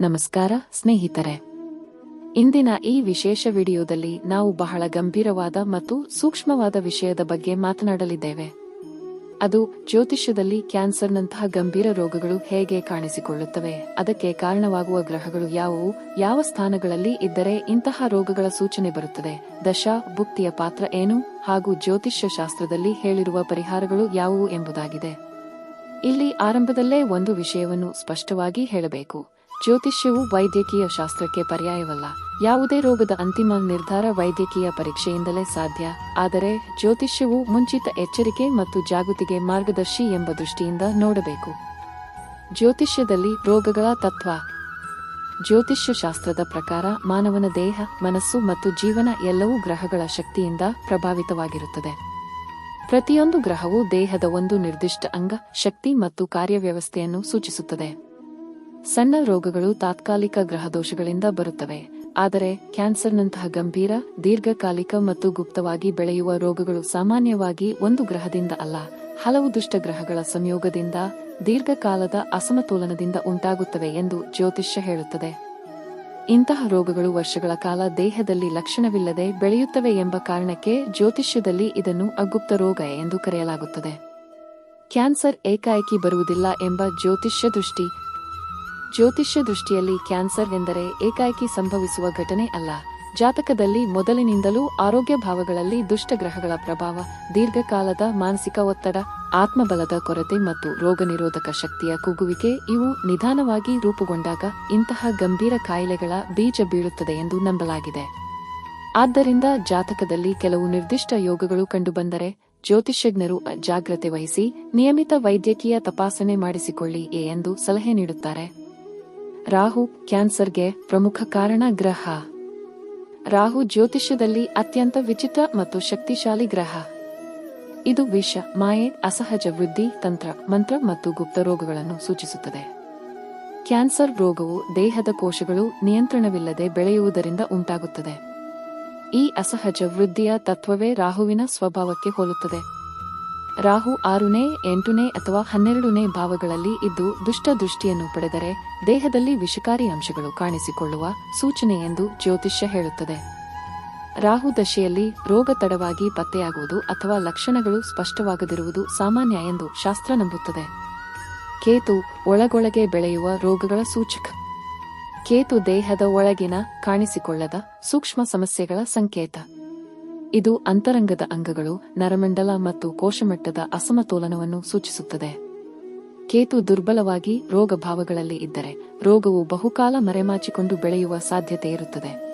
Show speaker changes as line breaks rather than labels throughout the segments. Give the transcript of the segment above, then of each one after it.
ನಮಸ್ಕಾರ, ಸ್ನೇಹಿತರೆ. ಇಂದಿನ ಈ ವಿಶೇಷ ವಿಡಿಯೋದಲ್ಲಿ ನಾವು ಬಹಳ ಗಂಭೀರವಾದ ಮತ್ತು ಸೂಕ್ಷ್ಮವಾದ ವಿಷಯದ ಬಗ್ಗೆ ಮಾತನಾಡಲಿದ್ದೇವೆ. ಅದು ಜ್ಯೋತಿಷ್ಯದಲ್ಲಿ ಕ್ಯಾನ್ಸರ್ನಂತಹ ಗಂಭೀರ ರೋಗಗಳು ಹೇಗೆ ಕಾಣಿಸಿಕೊಳ್ಳುತ್ತವೆ, ಅದಕ್ಕೆ ಕಾರಣವಾಗುವ ಗ್ರಹಗಳು ಯಾವುವು, ಯಾವ ಸ್ಥಾನಗಳಲ್ಲಿ ಇದ್ದರೆ ಇಂತಹ ರೋಗಗಳ ಸೂಚನೆ ಬರುತ್ತದೆ, ದಶಾ, ಭುಕ್ತಿಯ ಪಾತ್ರ ಏನು, ಹಾಗೂ ಜ್ಯೋತಿಷ್ಯ ಶಾಸ್ತ್ರದಲ್ಲಿ ಹೇಳಿರುವ ಪರಿಹಾರಗಳು ಯಾವುವು ಎಂಬುದಾಗಿದೆ. ಇಲ್ಲಿ ಆರಂಭದಲ್ಲೇ ಒಂದು ವಿಷಯವನ್ನು ಸ್ಪಷ್ಟವಾಗಿ ಹೇಳಬೇಕು. ಜ್ಯೋತಿಷ್ಯವು ವೈದ್ಯಕೀಯ ಶಾಸ್ತ್ರಕ್ಕೆ ಪರ್ಯಾಯವಲ್ಲ. ಯಾವುದೇ ರೋಗದ ಅಂತಿಮ ನಿರ್ಧಾರ ವೈದ್ಯಕೀಯ ಪರೀಕ್ಷೆಯಿಂದಲೇ ಸಾಧ್ಯ. ಆದರೆ ಜ್ಯೋತಿಷ್ಯವು ಮುಂಚಿತ ಎಚ್ಚರಿಕೆ ಮತ್ತು ಜಾಗೃತಿಗೆ ಮಾರ್ಗದರ್ಶಿ ಎಂಬ ದೃಷ್ಟಿಯಿಂದ ನೋಡಬೇಕು. ಜ್ಯೋತಿಷ್ಯದಲ್ಲಿ ರೋಗಗಳ ತತ್ವ. ಜ್ಯೋತಿಷ್ಯ ಶಾಸ್ತ್ರದ ಪ್ರಕಾರ ಮಾನವನ ದೇಹ, ಮನಸ್ಸು ಮತ್ತು ಜೀವನ ಎಲ್ಲವೂ ಗ್ರಹಗಳ ಶಕ್ತಿಯಿಂದ ಪ್ರಭಾವಿತವಾಗಿರುತ್ತದೆ. ಪ್ರತಿಯೊಂದು ಗ್ರಹವು ದೇಹದ ಒಂದು ನಿರ್ದಿಷ್ಟ ಅಂಗ, ಶಕ್ತಿ ಮತ್ತು ಕಾರ್ಯವ್ಯವಸ್ಥೆಯನ್ನು ಸೂಚಿಸುತ್ತದೆ. ಸಣ್ಣ ರೋಗಗಳು ತಾತ್ಕಾಲಿಕ ಗ್ರಹದೋಷಗಳಿಂದ ಬರುತ್ತವೆ, ಆದರೆ ಕ್ಯಾನ್ಸರ್ನಂತಹ ಗಂಭೀರ, ದೀರ್ಘಕಾಲಿಕ ಮತ್ತು ಗುಪ್ತವಾಗಿ ಬೆಳೆಯುವ ರೋಗಗಳು ಸಾಮಾನ್ಯವಾಗಿ ಒಂದು ಗ್ರಹದಿಂದ ಅಲ್ಲ, ಹಲವು ದುಷ್ಟ ಗ್ರಹಗಳ ಸಂಯೋಗದಿಂದ, ದೀರ್ಘಕಾಲದ ಅಸಮತೋಲನದಿಂದ ಉಂಟಾಗುತ್ತವೆ ಎಂದು ಜ್ಯೋತಿಷ್ಯ ಹೇಳುತ್ತದೆ. ಇಂತಹ ರೋಗಗಳು ವರ್ಷಗಳ ಕಾಲ ದೇಹದಲ್ಲಿ ಲಕ್ಷಣವಿಲ್ಲದೆ ಬೆಳೆಯುತ್ತವೆ ಎಂಬ ಕಾರಣಕ್ಕೆ ಜ್ಯೋತಿಷ್ಯದಲ್ಲಿ ಇದನ್ನು ಅಗುಪ್ತ ರೋಗ ಎಂದು ಕರೆಯಲಾಗುತ್ತದೆ. ಕ್ಯಾನ್ಸರ್ ಏಕಾಏಕಿ ಬರುವುದಿಲ್ಲ ಎಂಬ ಜ್ಯೋತಿಷ್ಯ ದೃಷ್ಟಿ ಜ್ಯೋತಿಷ್ಯ ದೃಷ್ಟಿಯಲ್ಲಿ ಕ್ಯಾನ್ಸರ್ ಎಂದರೆ ಏಕಾಏಕಿ ಸಂಭವಿಸುವ ಘಟನೆ ಅಲ್ಲ. ಜಾತಕದಲ್ಲಿ ಮೊದಲಿನಿಂದಲೂ ಆರೋಗ್ಯ ಭಾವಗಳಲ್ಲಿ ದುಷ್ಟ ಗ್ರಹಗಳ ಪ್ರಭಾವ, ದೀರ್ಘಕಾಲದ ಮಾನಸಿಕ ಒತ್ತಡ, ಆತ್ಮಬಲದ ಕೊರತೆ ಮತ್ತು ರೋಗನಿರೋಧಕ ಶಕ್ತಿಯ ಕುಗುವಿಕೆ ಇವು ನಿಧಾನವಾಗಿ ರೂಪುಗೊಂಡಾಗ ಇಂತಹ ಗಂಭೀರ ಕಾಯಿಲೆಗಳ ಬೀಜ ಬೀಳುತ್ತದೆ ಎಂದು ನಂಬಲಾಗಿದೆ. ಆದ್ದರಿಂದ ಜಾತಕದಲ್ಲಿ ಕೆಲವು ನಿರ್ದಿಷ್ಟ ಯೋಗಗಳು ಕಂಡುಬಂದರೆ ಜ್ಯೋತಿಷ್ಯಜ್ಞರು ಜಾಗ್ರತೆ ವಹಿಸಿ ನಿಯಮಿತ ವೈದ್ಯಕೀಯ ತಪಾಸಣೆ ಮಾಡಿಸಿಕೊಳ್ಳಿ ಎಂದು ಸಲಹೆ ನೀಡುತ್ತಾರೆ. ರಾಹು ಕ್ಯಾನ್ಸರ್ಗೆ ಪ್ರಮುಖ ಕಾರಣ ಗ್ರಹ. ರಾಹು ಜ್ಯೋತಿಷ್ಯದಲ್ಲಿ ಅತ್ಯಂತ ವಿಚಿತ್ರ ಮತ್ತು ಶಕ್ತಿಶಾಲಿ ಗ್ರಹ. ಇದು ವಿಷ, ಮಾಯೆ, ಅಸಹಜ ವೃದ್ಧಿ, ತಂತ್ರ, ಮಂತ್ರ ಮತ್ತು ಗುಪ್ತ ರೋಗಗಳನ್ನು ಸೂಚಿಸುತ್ತದೆ. ಕ್ಯಾನ್ಸರ್ ರೋಗವು ದೇಹದ ಕೋಶಗಳು ನಿಯಂತ್ರಣವಿಲ್ಲದೆ ಬೆಳೆಯುವುದರಿಂದ ಉಂಟಾಗುತ್ತದೆ. ಈ ಅಸಹಜ ವೃದ್ಧಿಯ ತತ್ವವೇ ರಾಹುವಿನ ಸ್ವಭಾವಕ್ಕೆ ಹೋಲುತ್ತದೆ. ರಾಹು ಆರುನೇ, ಎಂಟುನೇ ಅಥವಾ ಹನ್ನೆರಡನೇ ಭಾವಗಳಲ್ಲಿ ಇದ್ದು ದುಷ್ಟ ದೃಷ್ಟಿಯನ್ನು ಪಡೆದರೆ ದೇಹದಲ್ಲಿ ವಿಷಕಾರಿ ಅಂಶಗಳು ಕಾಣಿಸಿಕೊಳ್ಳುವ ಸೂಚನೆ ಎಂದು ಜ್ಯೋತಿಷ್ಯ ಹೇಳುತ್ತದೆ. ರಾಹು ದಶೆಯಲ್ಲಿ ರೋಗ ತಡವಾಗಿ ಪತ್ತೆಯಾಗುವುದು ಅಥವಾ ಲಕ್ಷಣಗಳು ಸ್ಪಷ್ಟವಾಗದಿರುವುದು ಸಾಮಾನ್ಯ ಎಂದು ಶಾಸ್ತ್ರ ನಂಬುತ್ತದೆ. ಕೇತು ಒಳಗೊಳಗೆ ಬೆಳೆಯುವ ರೋಗಗಳ ಸೂಚಕ. ಕೇತು ದೇಹದ ಒಳಗಿನ ಕಾಣಿಸಿಕೊಳ್ಳದ ಸೂಕ್ಷ್ಮ ಸಮಸ್ಯೆಗಳ ಸಂಕೇತ. ಇದು ಅಂತರಂಗದ ಅಂಗಗಳು ನರಮಂಡಲ ಮತ್ತು ಕೋಶಮಟ್ಟದ ಅಸಮತೋಲನವನ್ನು ಸೂಚಿಸುತ್ತದೆ. ಕೇತು ದುರ್ಬಲವಾಗಿ ರೋಗ ಭಾವಗಳಲ್ಲಿ ಇದ್ದರೆ ರೋಗವು ಬಹುಕಾಲ ಮರೆಮಾಚಿಕೊಂಡು ಬೆಳೆಯುವ ಸಾಧ್ಯತೆ ಇರುತ್ತದೆ.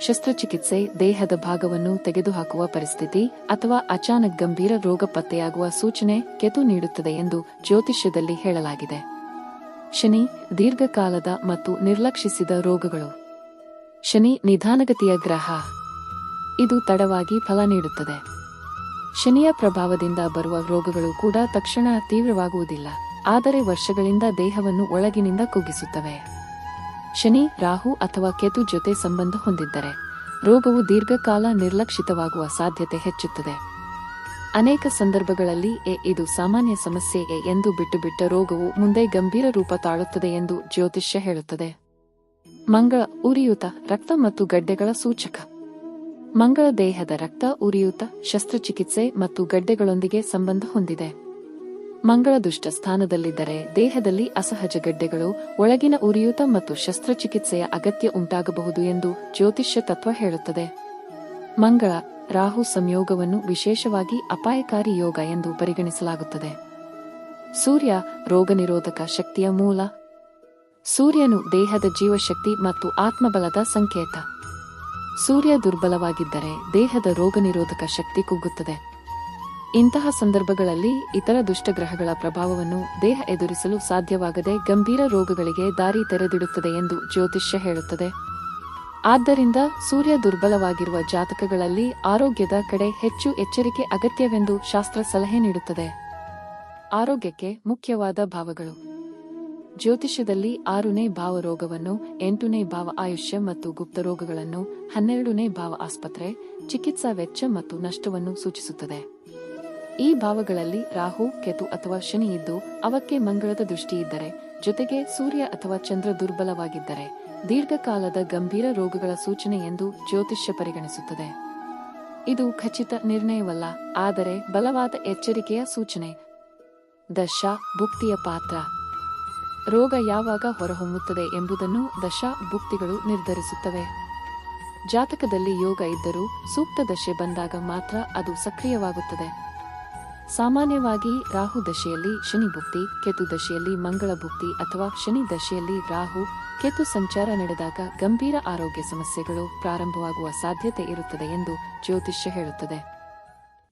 ಶಸ್ತ್ರಚಿಕಿತ್ಸೆ ದೇಹದ ಭಾಗವನ್ನು ತೆಗೆದುಹಾಕುವ ಪರಿಸ್ಥಿತಿ ಅಥವಾ ಅಚಾನಕ್ ಗಂಭೀರ ರೋಗ ಪತ್ತೆಯಾಗುವ ಸೂಚನೆ ಕೆತು ನೀಡುತ್ತದೆ ಎಂದು ಜ್ಯೋತಿಷ್ಯದಲ್ಲಿ ಹೇಳಲಾಗಿದೆ. ಶನಿ ದೀರ್ಘಕಾಲದ ಮತ್ತು ನಿರ್ಲಕ್ಷಿಸಿದ ರೋಗಗಳು. ಶನಿ ನಿಧಾನಗತಿಯ ಗ್ರಹ. ಇದು ತಡವಾಗಿ ಫಲ ನೀಡುತ್ತದೆ. ಶನಿಯ ಪ್ರಭಾವದಿಂದ ಬರುವ ರೋಗಗಳು ಕೂಡ ತಕ್ಷಣ ತೀವ್ರವಾಗುವುದಿಲ್ಲ, ಆದರೆ ವರ್ಷಗಳಿಂದ ದೇಹವನ್ನು ಒಳಗಿನಿಂದ ಕುಗ್ಗಿಸುತ್ತವೆ. ಶನಿ, ರಾಹು ಅಥವಾ ಕೆತು ಜೊತೆ ಸಂಬಂಧ ಹೊಂದಿದ್ದರೆ, ರೋಗವು ದೀರ್ಘಕಾಲ ನಿರ್ಲಕ್ಷಿತವಾಗುವ ಸಾಧ್ಯತೆ ಹೆಚ್ಚುತ್ತದೆ. ಅನೇಕ ಸಂದರ್ಭಗಳಲ್ಲಿ ಎ, ಇದು ಸಾಮಾನ್ಯ ಸಮಸ್ಯೆ ಎಂದು ಬಿಟ್ಟುಬಿಟ್ಟ ರೋಗವು ಮುಂದೆ ಗಂಭೀರ ರೂಪ ತಾಳುತ್ತದೆ ಎಂದು ಜ್ಯೋತಿಷ್ಯ ಹೇಳುತ್ತದೆ. ಮಂಗಳ, ಉರಿಯೂತ, ರಕ್ತ ಮತ್ತು ಗಡ್ಡೆಗಳ ಸೂಚಕ. ಮಂಗಳ ದೇಹದ ರಕ್ತ ಉರಿಯೂತ, ಶಸ್ತ್ರಚಿಕಿತ್ಸೆ ಮತ್ತು ಗಡ್ಡೆಗಳೊಂದಿಗೆ ಸಂಬಂಧ ಹೊಂದಿದೆ. ಮಂಗಳ ದುಷ್ಟ ಸ್ಥಾನದಲ್ಲಿದ್ದರೆ ದೇಹದಲ್ಲಿ ಅಸಹಜ ಗಡ್ಡೆಗಳು, ಒಳಗಿನ ಉರಿಯೂತ ಮತ್ತು ಶಸ್ತ್ರಚಿಕಿತ್ಸೆಯ ಅಗತ್ಯ ಉಂಟಾಗಬಹುದು ಎಂದು ಜ್ಯೋತಿಷ್ಯ ತತ್ವ ಹೇಳುತ್ತದೆ. ಮಂಗಳ ರಾಹು ಸಂಯೋಗವನ್ನು ವಿಶೇಷವಾಗಿ ಅಪಾಯಕಾರಿ ಯೋಗ ಎಂದು ಪರಿಗಣಿಸಲಾಗುತ್ತದೆ. ಸೂರ್ಯ ರೋಗನಿರೋಧಕ ಶಕ್ತಿಯ ಮೂಲ. ಸೂರ್ಯನು ದೇಹದ ಜೀವಶಕ್ತಿ ಮತ್ತು ಆತ್ಮಬಲದ ಸಂಕೇತ. ಸೂರ್ಯ ದುರ್ಬಲವಾಗಿದ್ದರೆ ದೇಹದ ರೋಗನಿರೋಧಕ ಶಕ್ತಿ ಕುಗ್ಗುತ್ತದೆ. ಇಂತಹ ಸಂದರ್ಭಗಳಲ್ಲಿ ಇತರ ದುಷ್ಟಗ್ರಹಗಳ ಪ್ರಭಾವವನ್ನು ದೇಹ ಎದುರಿಸಲು ಸಾಧ್ಯವಾಗದೆ ಗಂಭೀರ ರೋಗಗಳಿಗೆ ದಾರಿ ತೆರೆದಿಡುತ್ತದೆ ಎಂದು ಜ್ಯೋತಿಷ್ಯ ಹೇಳುತ್ತದೆ. ಆದ್ದರಿಂದ ಸೂರ್ಯ ದುರ್ಬಲವಾಗಿರುವ ಜಾತಕಗಳಲ್ಲಿ ಆರೋಗ್ಯದ ಕಡೆ ಹೆಚ್ಚು ಎಚ್ಚರಿಕೆ ಅಗತ್ಯವೆಂದು ಶಾಸ್ತ್ರ ಸಲಹೆ ನೀಡುತ್ತದೆ. ಆರೋಗ್ಯಕ್ಕೆ ಮುಖ್ಯವಾದ ಭಾವಗಳು. ಜ್ಯೋತಿಷ್ಯದಲ್ಲಿ ಆರುನೇ ಭಾವ ರೋಗವನ್ನು ಎಂಟನೇ ಭಾವ ಆಯುಷ್ಯ ಮತ್ತು ಗುಪ್ತ ರೋಗಗಳನ್ನು, ಹನ್ನೆರಡನೇ ಭಾವ ಆಸ್ಪತ್ರೆ, ಚಿಕಿತ್ಸಾ ವೆಚ್ಚ ಮತ್ತು ನಷ್ಟವನ್ನು ಸೂಚಿಸುತ್ತದೆ. ಈ ಭಾವಗಳಲ್ಲಿ ರಾಹು, ಕೆತು ಅಥವಾ ಶನಿ ಇದ್ದು, ಅವಕ್ಕೆ ಮಂಗಳದ ದೃಷ್ಟಿ ಇದ್ದರೆ, ಜೊತೆಗೆ ಸೂರ್ಯ ಅಥವಾ ಚಂದ್ರ ದುರ್ಬಲವಾಗಿದ್ದರೆ, ದೀರ್ಘಕಾಲದ ಗಂಭೀರ ರೋಗಗಳ ಸೂಚನೆ ಎಂದು ಜ್ಯೋತಿಷ್ಯ ಪರಿಗಣಿಸುತ್ತದೆ. ಇದು ಖಚಿತ ನಿರ್ಣಯವಲ್ಲ, ಆದರೆ ಬಲವಾದ ಎಚ್ಚರಿಕೆಯ ಸೂಚನೆ. ದಶ, ಭುಕ್ತಿಯ ಪಾತ್ರ. ರೋಗ ಯಾವಾಗ ಹೊರಹೊಮ್ಮುತ್ತದೆ ಎಂಬುದನ್ನು ದಶ ಭುಕ್ತಿಗಳು ನಿರ್ಧರಿಸುತ್ತವೆ. ಜಾತಕದಲ್ಲಿ ಯೋಗ ಇದ್ದರೂ ಸೂಕ್ತ ದಶೆ ಬಂದಾಗ ಮಾತ್ರ ಅದು ಸಕ್ರಿಯವಾಗುತ್ತದೆ. ಸಾಮಾನ್ಯವಾಗಿ ರಾಹು ದಶೆಯಲ್ಲಿ ಶನಿ ಭುಕ್ತಿ, ಕೆತು ದಶೆಯಲ್ಲಿ ಮಂಗಳ ಭುಕ್ತಿ ಅಥವಾ ಶನಿ ದಶೆಯಲ್ಲಿ ರಾಹು, ಕೆತು ಸಂಚಾರ ನಡೆದಾಗ ಗಂಭೀರ ಆರೋಗ್ಯ ಸಮಸ್ಯೆಗಳು ಪ್ರಾರಂಭವಾಗುವ ಸಾಧ್ಯತೆ ಇರುತ್ತದೆ ಎಂದು ಜ್ಯೋತಿಷ್ಯ ಹೇಳುತ್ತದೆ.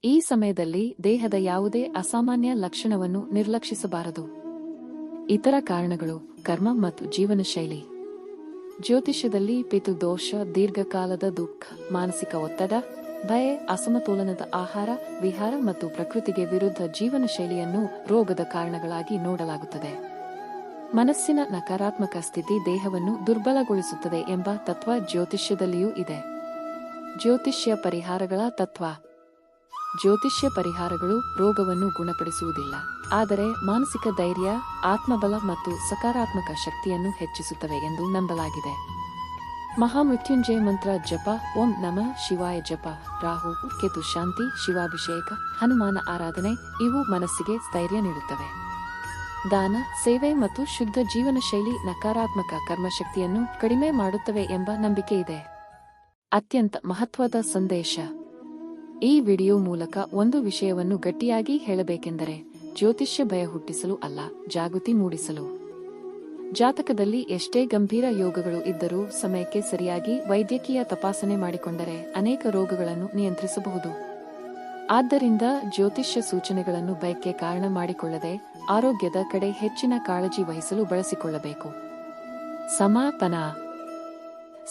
ಈ ಸಮಯದಲ್ಲಿ ದೇಹದ ಯಾವುದೇ ಅಸಾಮಾನ್ಯ ಲಕ್ಷಣವನ್ನು ನಿರ್ಲಕ್ಷಿಸಬಾರದು. ಇತರ ಕಾರಣಗಳು ಕರ್ಮ ಮತ್ತು ಜೀವನ ಶೈಲಿ. ಜ್ಯೋತಿಷ್ಯದಲ್ಲಿ ಪಿತೃದೋಷ ದೀರ್ಘಕಾಲದ ದುಃಖ, ಮಾನಸಿಕ ಒತ್ತಡ, ಭಯ, ಅಸಮತೋಲನದ ಆಹಾರ, ವಿಹಾರ ಮತ್ತು ಪ್ರಕೃತಿಗೆ ವಿರುದ್ಧ ಜೀವನ ಶೈಲಿಯನ್ನು ರೋಗದ ಕಾರಣಗಳಾಗಿ ನೋಡಲಾಗುತ್ತದೆ. ಮನಸ್ಸಿನ ನಕಾರಾತ್ಮಕ ಸ್ಥಿತಿ ದೇಹವನ್ನು ದುರ್ಬಲಗೊಳಿಸುತ್ತದೆ ಎಂಬ ತತ್ವ ಜ್ಯೋತಿಷ್ಯದಲ್ಲಿಯೂ ಇದೆ. ಜ್ಯೋತಿಷ್ಯ ಪರಿಹಾರಗಳ ತತ್ವ ಜ್ಯೋತಿಷ್ಯ ಪರಿಹಾರಗಳು ರೋಗವನ್ನು ಗುಣಪಡಿಸುವುದಿಲ್ಲ. ಆದರೆ ಮಾನಸಿಕ ಧೈರ್ಯ, ಆತ್ಮಬಲ ಮತ್ತು ಸಕಾರಾತ್ಮಕ ಶಕ್ತಿಯನ್ನು ಹೆಚ್ಚಿಸುತ್ತವೆ ಎಂದು ನಂಬಲಾಗಿದೆ. ಮಹಾಮೃತ್ಯುಂಜಯ ಮಂತ್ರ ಜಪ, ಓಂ ನಮ ಶಿವಾಯ ಜಪ, ರಾಹು, ಕೇತು ಶಾಂತಿ, ಶಿವಾಭಿಷೇಕ, ಹನುಮಾನ ಆರಾಧನೆ, ಇವು ಮನಸ್ಸಿಗೆ ಸ್ಥೈರ್ಯ ನೀಡುತ್ತವೆ. ದಾನ, ಸೇವೆ ಮತ್ತು ಶುದ್ಧ ಜೀವನ ಶೈಲಿ ನಕಾರಾತ್ಮಕ ಕರ್ಮಶಕ್ತಿಯನ್ನು ಕಡಿಮೆ ಮಾಡುತ್ತವೆ ಎಂಬ ನಂಬಿಕೆ ಇದೆ. ಅತ್ಯಂತ ಮಹತ್ವದ ಸಂದೇಶ. ಈ ವಿಡಿಯೋ ಮೂಲಕ ಒಂದು ವಿಷಯವನ್ನು ಗಟ್ಟಿಯಾಗಿ ಹೇಳಬೇಕೆಂದರೆ ಜ್ಯೋತಿಷ್ಯ ಭಯ ಹುಟ್ಟಿಸಲು ಅಲ್ಲ, ಜಾಗೃತಿ ಮೂಡಿಸಲು. ಜಾತಕದಲ್ಲಿ ಎಷ್ಟೇ ಗಂಭೀರ ಯೋಗಗಳು ಇದ್ದರೂ ಸಮಯಕ್ಕೆ ಸರಿಯಾಗಿ ವೈದ್ಯಕೀಯ ತಪಾಸಣೆ ಮಾಡಿಕೊಂಡರೆ ಅನೇಕ ರೋಗಗಳನ್ನು ನಿಯಂತ್ರಿಸಬಹುದು. ಆದ್ದರಿಂದ ಜ್ಯೋತಿಷ್ಯ ಸೂಚನೆಗಳನ್ನು ಬಯಕೆ ಕಾರಣ ಮಾಡಿಕೊಳ್ಳದೆ ಆರೋಗ್ಯದ ಕಡೆ ಹೆಚ್ಚಿನ ಕಾಳಜಿ ವಹಿಸಲು ಬಳಸಿಕೊಳ್ಳಬೇಕು. ಸಮಾಪನ.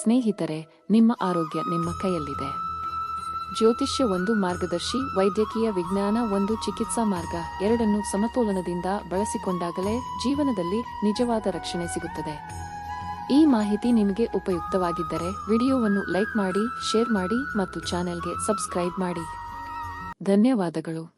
ಸ್ನೇಹಿತರೆ, ನಿಮ್ಮ ಆರೋಗ್ಯ ನಿಮ್ಮ ಕೈಯಲ್ಲಿದೆ. ಜ್ಯೋತಿಷ್ಯ ಒಂದು ಮಾರ್ಗದರ್ಶಿ, ವೈದ್ಯಕೀಯ ವಿಜ್ಞಾನ ಒಂದು ಚಿಕಿತ್ಸಾ ಮಾರ್ಗ. ಎರಡನ್ನು ಸಮತೋಲನದಿಂದ ಬಳಸಿಕೊಂಡಾಗಲೇ ಜೀವನದಲ್ಲಿ ನಿಜವಾದ ರಕ್ಷಣೆ ಸಿಗುತ್ತದೆ. ಈ ಮಾಹಿತಿ ನಿಮಗೆ ಉಪಯುಕ್ತವಾಗಿದ್ದರೆ ವಿಡಿಯೋವನ್ನು ಲೈಕ್ ಮಾಡಿ, ಶೇರ್ ಮಾಡಿ ಮತ್ತು ಚಾನೆಲ್ಗೆ ಸಬ್ಸ್ಕ್ರೈಬ್ ಮಾಡಿ. ಧನ್ಯವಾದಗಳು.